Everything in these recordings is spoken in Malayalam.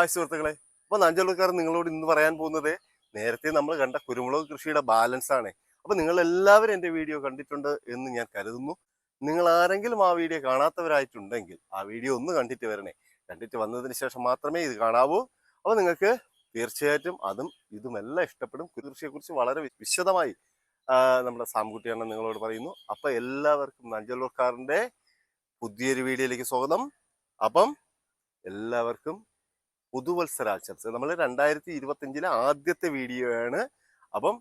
ഹായ് സുഹൃത്തുക്കളെ. അപ്പൊ നഞ്ചലുകാർ നിങ്ങളോട് ഇന്ന് പറയാൻ പോകുന്നത് നേരത്തെ നമ്മൾ കണ്ട കുരുമുളക് കൃഷിയുടെ ബാലൻസ് ആണ്. അപ്പൊ നിങ്ങൾ എല്ലാവരും എന്റെ വീഡിയോ കണ്ടിട്ടുണ്ട് എന്ന് ഞാൻ കരുതുന്നു. നിങ്ങൾ ആരെങ്കിലും ആ വീഡിയോ കാണാത്തവരായിട്ടുണ്ടെങ്കിൽ ആ വീഡിയോ ഒന്ന് കണ്ടിട്ട് വരണേ. കണ്ടിട്ട് വന്നതിന് ശേഷം മാത്രമേ ഇത് കാണാവൂ. അപ്പൊ നിങ്ങൾക്ക് തീർച്ചയായിട്ടും അതും ഇതുമെല്ലാം ഇഷ്ടപ്പെടും. കൃഷിയെക്കുറിച്ച് വളരെ വിശദമായി നമ്മുടെ സാംകുട്ടിയാണ് നിങ്ങളോട് പറയുന്നു. അപ്പൊ എല്ലാവർക്കും നഞ്ചലൂർക്കാരന്റെ പുതിയൊരു വീഡിയോയിലേക്ക് സ്വാഗതം. അപ്പം എല്ലാവർക്കും പുതുവത്സരാശംസ നമ്മൾ രണ്ടായിരത്തി ഇരുപത്തി അഞ്ചിലെ ആദ്യത്തെ വീഡിയോ ആണ്. അപ്പം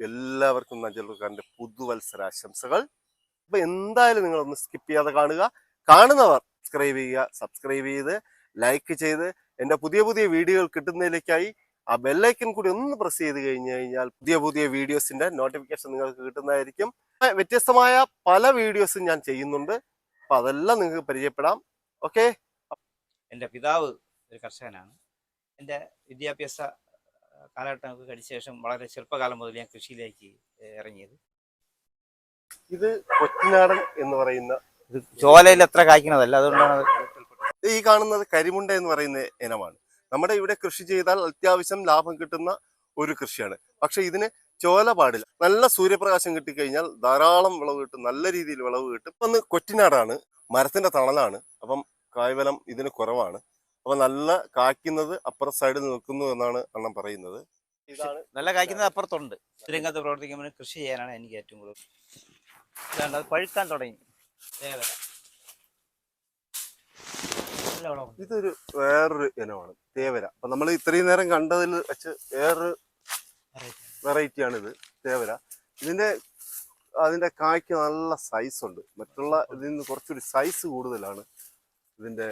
എല്ലാവർക്കും നജലുകാരന്റെ പുതുവത്സരാശംസകൾ. അപ്പൊ എന്തായാലും നിങ്ങൾ ഒന്ന് സ്കിപ്പ് ചെയ്യാതെ കാണുക. കാണുന്നവർ സബ്സ്ക്രൈബ് ചെയ്യുക. സബ്സ്ക്രൈബ് ചെയ്ത് ലൈക്ക് ചെയ്ത് എന്റെ പുതിയ പുതിയ വീഡിയോകൾ കിട്ടുന്നതിലേക്കായി ആ ബെല്ലൈക്കൻ കൂടി ഒന്ന് പ്രസ് ചെയ്ത് കഴിഞ്ഞു കഴിഞ്ഞാൽ പുതിയ പുതിയ വീഡിയോസിന്റെ നോട്ടിഫിക്കേഷൻ നിങ്ങൾക്ക് കിട്ടുന്നതായിരിക്കും. വ്യത്യസ്തമായ പല വീഡിയോസും ഞാൻ ചെയ്യുന്നുണ്ട്. അപ്പൊ അതെല്ലാം നിങ്ങൾക്ക് പരിചയപ്പെടാം. ഓക്കെ എന്റെ പിതാവ് ഒരു കർഷകനാണ്. എന്റെ വിദ്യാഭ്യാസ കാലഘട്ടം കഴിച്ച കഴിഞ്ഞ ശേഷം വളരെ ചെറുപ്പകാലം മുതൽ ഞാൻ കൃഷിയിലേക്ക് ഇറങ്ങിയത്. ഇത് കൊച്ചിനാടൻ എന്ന് പറയുന്ന ഇത് ചോലയിൽ എത്ര കായ്ക്കുന്നതല്ല അതുകൊണ്ടാണ് ഈ കാണുന്നത് കരിമുണ്ട എന്ന് പറയുന്ന ഇനമാണ്. നമ്മുടെ ഇവിടെ കൃഷി ചെയ്താൽ അത്യാവശ്യം ലാഭം കിട്ടുന്ന ഒരു കൃഷിയാണ്. പക്ഷെ ഇതിന് ചോല പാടില്ല. നല്ല സൂര്യപ്രകാശം കിട്ടിക്കഴിഞ്ഞാൽ ധാരാളം വിളവ് കിട്ടും നല്ല രീതിയിൽ വിളവ് കിട്ടും. ഇപ്പം കൊറ്റിനാടാണ് മരത്തിന്റെ തണലാണ്. അപ്പം കായ്വലം ഇതിന് കുറവാണ്. അപ്പൊ നല്ല കായ്ക്കുന്നത് അപ്പുറ സൈഡിൽ നിൽക്കുന്നു എന്നാണ് അണ്ണൻ പറയുന്നത്. ഇതാണ് നല്ല കായ്ക്കുന്നത് അപ്പുറത്തുണ്ട്. രംഗത്ത് പ്രവർത്തിക്കുമ്പോൾ കൃഷി ചെയ്യാനാണ് എനിക്ക് ഏറ്റവും കൂടുതൽ ഇതാണ്ട് അത് പഴുക്കാൻ തുടങ്ങി. ഇതൊരു വേറൊരു ഇനമാണ് തേവര. അപ്പൊ നമ്മൾ ഇത്രയും നേരം കണ്ടതിൽ വെച്ച് വേറൊരു വെറൈറ്റിയാണ് ഇത് തേവര. ഇതിന്റെ അതിന്റെ കായ്ക്ക് നല്ല സൈസ് ഉണ്ട്. മറ്റുള്ള ഇതിൽ നിന്ന് കുറച്ചൊരു സൈസ് കൂടുതലാണ് ഇതിന്റെ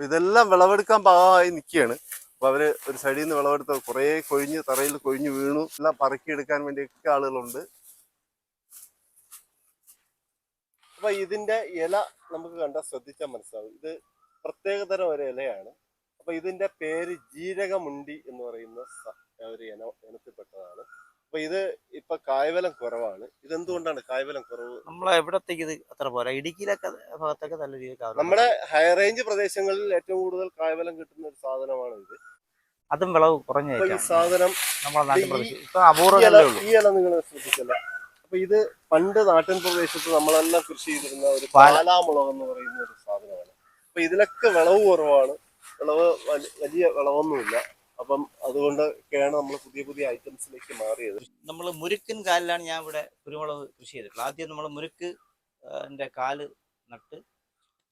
ഇതെല്ലാം വിളവെടുക്കാൻ പാകമായി നിൽക്കുകയാണ്. അപ്പൊ അവർ ഒരു സൈഡിൽ നിന്ന് വിളവെടുത്ത കുറേ കൊഴിഞ്ഞ് തറയിൽ കൊഴിഞ്ഞ് വീണു. എല്ലാം പറക്കിയെടുക്കാൻ വേണ്ടിയൊക്കെ ആളുകളുണ്ട്. അപ്പൊ ഇതിന്റെ ഇല നമുക്ക് കണ്ടാൽ ശ്രദ്ധിച്ചാൽ മനസ്സിലാവും. ഇത് പ്രത്യേകതരം ഒരു ഇലയാണ്. അപ്പൊ ഇതിന്റെ പേര് ജീരകമുണ്ടി എന്ന് പറയുന്ന ഒരു ഇന ഇനത്തിൽപ്പെട്ടതാണ്. അപ്പൊ ഇത് ഇപ്പൊ കായ്വലം കുറവാണ്. ഇത് ഇതെന്തുകൊണ്ടാണ് കായ്വലം കുറവ്? നമ്മളെ എവിടത്തേക്ക് ഇത് അത്ര പോരാ? ഇടുക്കിയിലൊക്കെ ഭാഗത്തൊക്കെ നല്ല രീതിയിൽ. നമ്മുടെ ഹൈ റേഞ്ച് പ്രദേശങ്ങളിൽ ഏറ്റവും കൂടുതൽ കായ്വലം കിട്ടുന്ന ഒരു സാധനമാണ് ഇത് അതും വിളവ് കുറഞ്ഞ ഈ സാധനം നാട്ടിൻ ഈ- പ്രദേശം ഇപ്പൊ ഈ ഇല അപൂർവമല്ലേ ഉള്ളൂ. ഈ ഇല നിങ്ങൾ ശ്രദ്ധിച്ചല്ലോ. അപ്പൊ ഇത് പണ്ട് നാട്ടിൻ പ്രദേശത്ത് നമ്മളെല്ലാം കൃഷി ചെയ്തിരുന്ന ഒരു പാലാമുളക് എന്ന് പറയുന്ന ഒരു സാധനമാണ്. അപ്പൊ ഇതിലൊക്കെ വിളവ് കുറവാണ്. വിളവ് വലി- വലിയ വിളവൊന്നുമില്ല. അപ്പം അതുകൊണ്ടൊക്കെയാണ് നമ്മൾ പുതിയ പുതിയ ഐറ്റംസിലേക്ക് മാറിയത്. നമ്മൾ മുരുക്കൻ കാലിലാണ് ഞാൻ ഇവിടെ കുരുമുളക് കൃഷി ചെയ്തിട്ടുള്ളത്. ആദ്യം നമ്മൾ മുരുക്ക് എന്റെ കാൽ നട്ട്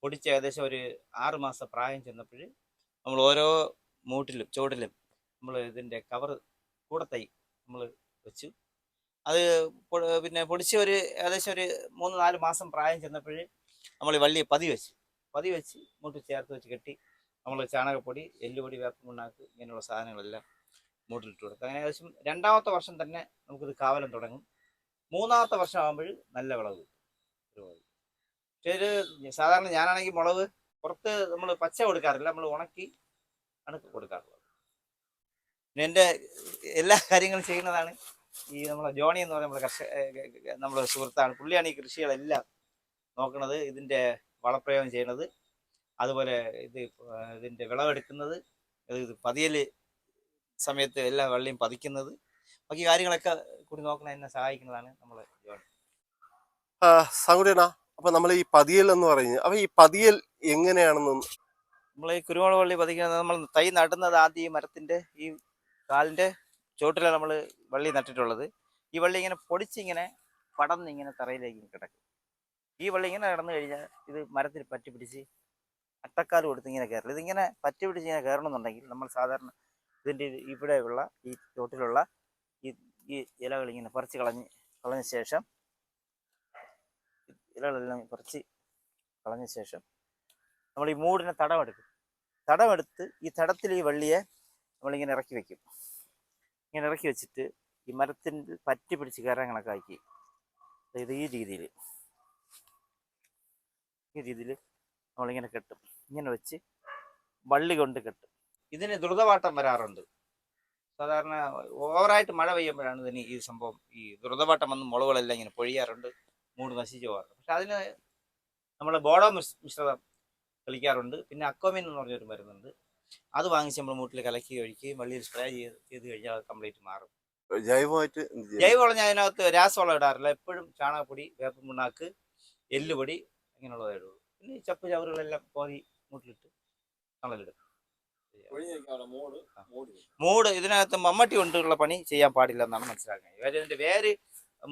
പൊടിച്ച് ഏകദേശം ഒരു ആറ് മാസം പ്രായം ചെന്നപ്പോൾ നമ്മൾ ഓരോ മൂട്ടിലും ചുവട്ടിലും നമ്മൾ ഇതിന്റെ കവർ കൂടത്തൈ നമ്മൾ വെച്ചു. അത് പിന്നെ പൊടിച്ച് ഒരു ഏകദേശം ഒരു മൂന്ന് നാല് മാസം പ്രായം ചെന്നപ്പോൾ നമ്മൾ വള്ളി പതി വെച്ച് പതി വെച്ച് മൂട്ട് ചേർത്ത് വെച്ച് കെട്ടി നമ്മൾ ചാണകപ്പൊടി എല്ലുപൊടി വേപ്പുണ്ണാക്ക് ഇങ്ങനെയുള്ള സാധനങ്ങളെല്ലാം മൂട്ടിലിട്ട് കൊടുക്കും. അങ്ങനെ ഏകദേശം രണ്ടാമത്തെ വർഷം തന്നെ നമുക്കിത് കാവലം തുടങ്ങും. മൂന്നാമത്തെ വർഷം ആകുമ്പോൾ നല്ല വിളവ് കിട്ടും. പക്ഷേ ഇത് സാധാരണ ഞാനാണെങ്കിൽ മുളക് പുറത്ത് നമ്മൾ പച്ച കൊടുക്കാറില്ല. നമ്മൾ ഉണക്കി ആണ് കൊടുക്കാറുള്ളത്. പിന്നെ എന്റെ എല്ലാ കാര്യങ്ങളും ചെയ്യുന്നതാണ് ഈ നമ്മളെ ജോണി എന്ന് പറയുന്ന നമ്മുടെ കർഷക നമ്മുടെ സുഹൃത്താണ്. പുള്ളിയാണ് ഈ കൃഷികളെല്ലാം നോക്കുന്നത് ഇതിന്റെ വളപ്രയോഗം ചെയ്യുന്നത്. അതുപോലെ ഇത് ഇതിന്റെ വിളവെടുക്കുന്നത് ഇത് പതിയൽ സമയത്ത് എല്ലാ വെള്ളിയും പതിക്കുന്നത്. ബാക്കി കാര്യങ്ങളൊക്കെ കൂടി നോക്കണ എന്നെ സഹായിക്കുന്നതാണ് നമ്മൾ ജോണി സാങ്കുടിയണ അപ്പൊ നമ്മൾ ഈ പതിയൽ എന്ന് പറയുന്നത് അപ്പൊ ഈ പതിയൽ എങ്ങനെയാണെന്ന് നമ്മൾ ഈ കുരുമുളക് വള്ളി പതിക്കുന്നത് നമ്മൾ തൈ നടുന്നത് ആദ്യം ഈ മരത്തിന്റെ ഈ കാലിന്റെ ചോട്ടിലാണ് നമ്മൾ വള്ളി നട്ടിട്ടുള്ളത്. ഈ വള്ളി ഇങ്ങനെ പൊടിച്ചിങ്ങനെ പടന്ന് ഇങ്ങനെ തറയിലേക്ക് കിടക്കും. ഈ വള്ളി ഇങ്ങനെ കിടന്നു കഴിഞ്ഞാൽ ഇത് മരത്തിൽ പറ്റി പിടിച്ച് അട്ടക്കാൽ കൊടുത്ത് ഇങ്ങനെ കയറില്ല ഇതിങ്ങനെ പറ്റി പിടിച്ച് ഇങ്ങനെ കയറണമെന്നുണ്ടെങ്കിൽ നമ്മൾ സാധാരണ ഇതിന്റെ ഇവിടെയുള്ള ഈ ചോട്ടിലുള്ള ഈ ഈ ഇലകൾ ഇങ്ങനെ പറിച്ച് കളഞ്ഞ് കളഞ്ഞ ശേഷം ഇലകളെല്ലാം പറിച്ച് കളഞ്ഞ ശേഷം നമ്മൾ ഈ മൂടിനെ തടമെടുക്കും. തടമെടുത്ത് ഈ തടത്തിൽ ഈ വള്ളിയെ നമ്മളിങ്ങനെ ഇറക്കി വെക്കും. ഇങ്ങനെ ഇറക്കി വെച്ചിട്ട് ഈ മരത്തിന്റെ പറ്റി പിടിച്ച് കയറാൻ കണക്കാക്കി. ഇത് ഈ രീതിയിൽ ഈ രീതിയിൽ നമ്മളിങ്ങനെ കെട്ടും. ഇങ്ങനെ വെച്ച് വള്ളി കൊണ്ട് കെട്ടും. ഇതിന് ദ്രുതവാട്ടം വരാറുണ്ട്. സാധാരണ ഓവറായിട്ട് മഴ പെയ്യുമ്പോഴാണ് ഇതിന് ഈ സംഭവം ഈ ദ്രുതവാട്ടം വന്ന് മുളകുകളെല്ലാം ഇങ്ങനെ പൊഴിയാറുണ്ട് മൂട് നശിച്ചു പോകാറുണ്ട്. പക്ഷെ അതിന് നമ്മൾ ബോഡോ മിശ്രിതം കളിക്കാറുണ്ട് പിന്നെ അക്കോമിൻ എന്ന് പറഞ്ഞൊരു മരുന്നുണ്ട്. അത് വാങ്ങിച്ച് നമ്മൾ മൂട്ടിൽ കലക്കി ഒഴിക്കുകയും വള്ളിയിൽ സ്പ്രേ ചെയ്ത് ചെയ്ത് കഴിഞ്ഞാൽ അത് കംപ്ലീറ്റ് മാറും. ജൈവമായിട്ട്? ജൈവവളം ഞാൻ അതിനകത്ത് രാസവളം ഇടാറില്ല. എപ്പോഴും ചാണകപ്പൊടി വേപ്പം പിണ്ണാക്ക് എല്ലുപൊടി ഇങ്ങനെയുള്ളതേ ഇടുള്ളൂ. പിന്നെ ഈ ചപ്പ് ചവറുകളെല്ലാം കോരി മൂട്ടിലിട്ട് തണലിടും മൂട് ഇതിനകത്ത് മമ്മട്ടി കൊണ്ടുള്ള പണി ചെയ്യാൻ പാടില്ല എന്നാണ് മനസ്സിലാക്കുന്നത്. കാര്യം ഇതിന്റെ വേര്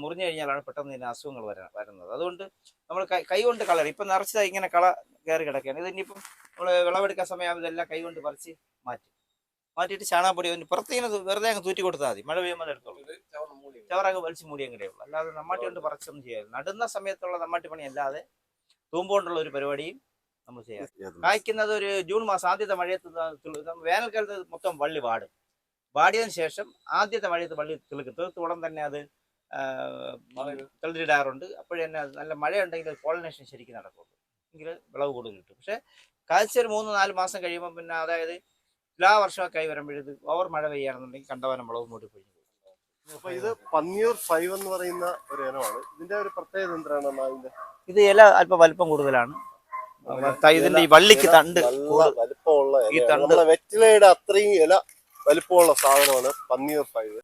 മുറിഞ്ഞു കഴിഞ്ഞാലാണ് പെട്ടെന്ന് ഇതിന് അസുഖങ്ങൾ വരാ വരുന്നത്. അതുകൊണ്ട് നമ്മൾ കൈ കൊണ്ട് കളർ ഇപ്പം നിറച്ചത് ഇങ്ങനെ കള കയറി കിടക്കുകയാണ്. ഇതിനിപ്പം നമ്മൾ വിളവെടുക്കാൻ സമയമാകുമ്പോൾ ഇതെല്ലാം കൈ കൊണ്ട് പറിച്ച് മാറ്റി. മാറ്റിയിട്ട് ചാണാപ്പൊടി അതിന് പുറത്തേക്ക് വെറുതെ അങ്ങ് തൂറ്റി കൊടുത്താൽ മതി. മഴ പെയ്യുമ്പോൾ എടുത്തോളൂ. ചവറങ്ങ് വലിച്ച് മൂടി അങ്ങടേ ഉള്ളൂ അല്ലാതെ നമ്മാട്ടി കൊണ്ട് പറിച്ചൊന്നും ചെയ്യാറില്ല. നടുന്ന സമയത്തുള്ള നമ്മാട്ടി പണി അല്ലാതെ തൂമ്പുകൊണ്ടുള്ള ഒരു പരിപാടിയും നമ്മൾ ചെയ്യാം കായ്ക്കുന്നത് ഒരു ജൂൺ മാസം ആദ്യത്തെ മഴയത്ത് നമ്മ വേനൽക്കാലത്ത് മൊത്തം വള്ളി വാടും. വാടിയതിന് ശേഷം ആദ്യത്തെ മഴയത്ത് വള്ളി തിളുക്കും. തീർത്ത് ഉടൻ തന്നെ അത് തെളിഞ്ഞിടാറുണ്ട് അപ്പോഴന്നെ അത് നല്ല മഴയുണ്ടെങ്കിൽ പോളിനേഷൻ ശരിക്കും നടക്കുള്ളൂ. എങ്കിൽ വിളവ് കൂടുതൽ കിട്ടും. പക്ഷേ കാഴ്ച ഒരു മൂന്ന് നാല് മാസം കഴിയുമ്പോൾ പിന്നെ അതായത് എല്ലാ വർഷമൊക്കെ ആയി വരുമ്പോഴത് ഓവർ മഴ പെയ്യാണെന്നുണ്ടെങ്കിൽ കണ്ടവാനം വിളവ് മൂടി പോയി അപ്പൊ ഇത് പന്നിയൂർ ഫൈവ് എന്ന് പറയുന്ന ഒരു ഇനമാണ്. ഇതിന്റെ ഒരു പ്രത്യേകത എന്താണ് ഇത് ഇല അല്പം വലിപ്പം കൂടുതലാണ്. ഇതിന്റെ ഈ വള്ളിക്ക് തണ്ട് വലുപ്പമുള്ള ഈ തണ്ട്. വെറ്റിലയുടെ അത്രയും ഇല വലിപ്പമുള്ള സാധനമാണ് പന്നീർ ഫൈവ്